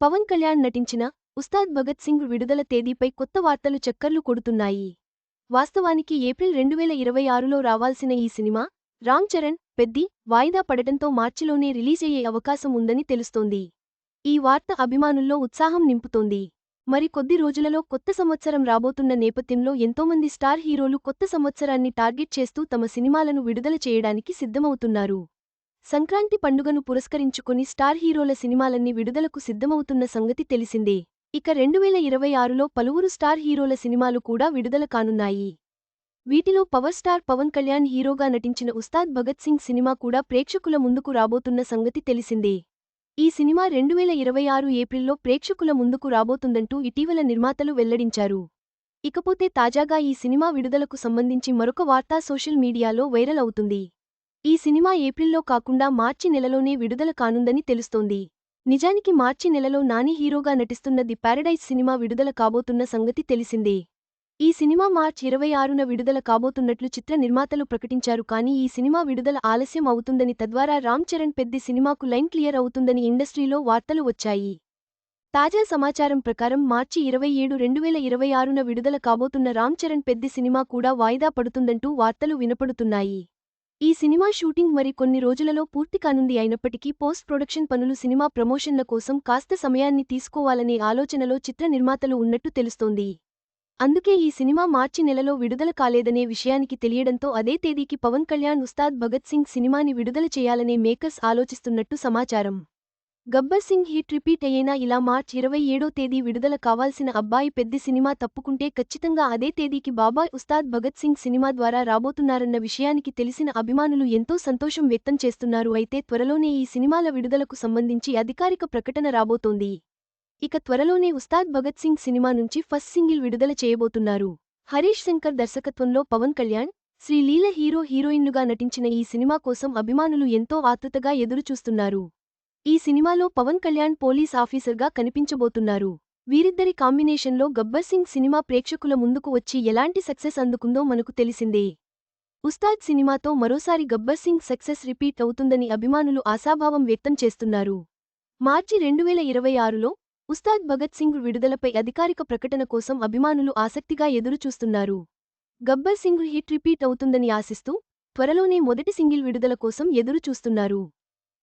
పవన్ కళ్యాణ్ నటించిన ఉస్తాద్ భగత్ సింగ్ విడుదల తేదీపై కొత్త వార్తలు చక్కర్లు కొడుతున్నాయి. వాస్తవానికి ఏప్రిల్ రెండువేల ఇరవై ఆరులో రావాల్సిన ఈ సినిమా రామ్ చరణ్ పెద్ది వాయిదా పడటంతో మార్చిలోనే రిలీజ్ అయ్యే అవకాశం ఉందని తెలుస్తోంది. ఈ వార్త అభిమానుల్లో ఉత్సాహం నింపుతోంది. మరి కొద్ది రోజులలో కొత్త సంవత్సరం రాబోతున్న నేపథ్యంలో ఎంతోమంది స్టార్ హీరోలు కొత్త సంవత్సరాన్ని టార్గెట్ చేస్తూ తమ సినిమాలను విడుదల చేయడానికి సిద్ధమవుతున్నారు. సంక్రాంతి పండుగను పురస్కరించుకుని స్టార్ హీరోల సినిమాలన్నీ విడుదలకు సిద్ధమవుతున్న సంగతి తెలిసిందే. ఇక రెండువేల ఇరవై ఆరులో పలువురు స్టార్ హీరోల సినిమాలు కూడా విడుదల కానున్నాయి. వీటిలో పవర్ స్టార్ పవన్ కళ్యాణ్ హీరోగా నటించిన ఉస్తాద్ భగత్ సింగ్ సినిమా కూడా ప్రేక్షకుల ముందుకు రాబోతున్న సంగతి తెలిసిందే. ఈ సినిమా రెండువేల ఇరవై ఆరు ఏప్రిల్లో ప్రేక్షకుల ముందుకు రాబోతుందంటూ ఇటీవల నిర్మాతలు వెల్లడించారు. ఇకపోతే తాజాగా ఈ సినిమా విడుదలకు సంబంధించి మరొక వార్తా సోషల్ మీడియాలో వైరల్ అవుతుంది. ఈ సినిమా ఏప్రిల్లో కాకుండా మార్చి నెలలోనే విడుదల కానుందని తెలుస్తోంది. నిజానికి మార్చి నెలలో నాని హీరోగా నటిస్తున్న ది పారడైజ్ సినిమా విడుదల కాబోతున్న సంగతి తెలిసిందే. ఈ సినిమా మార్చి ఇరవై ఆరున విడుదల కాబోతున్నట్లు చిత్ర నిర్మాతలు ప్రకటించారు కానీ ఈ సినిమా విడుదల ఆలస్యం అవుతుందని తద్వారా రామ్ చరణ్ పెద్ది సినిమాకు లైన్ క్లియర్ అవుతుందని ఇండస్ట్రీలో వార్తలు వచ్చాయి. తాజా సమాచారం ప్రకారం మార్చి ఇరవై ఏడు రెండువేల ఇరవై ఆరున విడుదల కాబోతున్న రామ్ చరణ్ పెద్ది సినిమా కూడా వాయిదా పడుతుందంటూ వార్తలు వినపడుతున్నాయి. ఈ సినిమా షూటింగ్ మరి కొన్ని రోజులలో పూర్తి కానుంది అయినప్పటికీ పోస్ట్ ప్రొడక్షన్ పనులు సినిమా ప్రమోషన్ల కోసం కాస్త సమయాన్ని తీసుకోవాలనే ఆలోచనలో చిత్ర నిర్మాతలు ఉన్నట్టు తెలుస్తోంది. అందుకే ఈ సినిమా మార్చి నెలలో విడుదల కాలేదనే విషయానికి తెలియడంతో అదే తేదీకి పవన్ కళ్యాణ్ ఉస్తాద్ భగత్ సింగ్ సినిమాని విడుదల చేయాలనే మేకర్స్ ఆలోచిస్తున్నట్టు సమాచారం. గబ్బర్ సింగ్ హిట్ రిపీట్ అయ్యేనా ఇలా మార్చ్ ఇరవై ఏడో తేదీ విడుదల కావాల్సిన అబ్బాయి పెద్ది సినిమా తప్పుకుంటే ఖచ్చితంగా అదే తేదీకి బాబాయ్ ఉస్తాద్ భగత్ సింగ్ సినిమా ద్వారా రాబోతున్నారన్న విషయానికి తెలిసిన అభిమానులు ఎంతో సంతోషం వ్యక్తం చేస్తున్నారు. అయితే త్వరలోనే ఈ సినిమాల విడుదలకు సంబంధించి అధికారిక ప్రకటన రాబోతోంది. ఇక త్వరలోనే ఉస్తాద్ భగత్ సింగ్ సినిమా నుంచి ఫస్ట్ సింగిల్ విడుదల చేయబోతున్నారు. హరీష్ శంకర్ దర్శకత్వంలో పవన్ కళ్యాణ్ శ్రీలీల హీరో హీరోయిన్లుగా నటించిన ఈ సినిమా కోసం అభిమానులు ఎంతో ఆతృతగా ఎదురుచూస్తున్నారు. ఈ సినిమాలో పవన్ కళ్యాణ్ పోలీస్ ఆఫీసర్గా కనిపించబోతున్నారు. వీరిద్దరి కాంబినేషన్లో గబ్బర్ సింగ్ సినిమా ప్రేక్షకుల ముందుకు వచ్చి ఎలాంటి సక్సెస్ అందుకుందో మనకు తెలిసిందే. ఉస్తాద్ సినిమాతో మరోసారి గబ్బర్ సింగ్ సక్సెస్ రిపీట్ అవుతుందని అభిమానులు ఆశాభావం వ్యక్తం చేస్తున్నారు. మార్చి రెండువేల ఇరవై ఆరులో ఉస్తాద్ భగత్ సింగ్ విడుదలపై అధికారిక ప్రకటన కోసం అభిమానులు ఆసక్తిగా ఎదురుచూస్తున్నారు. గబ్బర్ సింగ్ హిట్ రిపీట్ అవుతుందని ఆశిస్తూ త్వరలోనే మొదటి సింగిల్ విడుదల కోసం ఎదురుచూస్తున్నారు.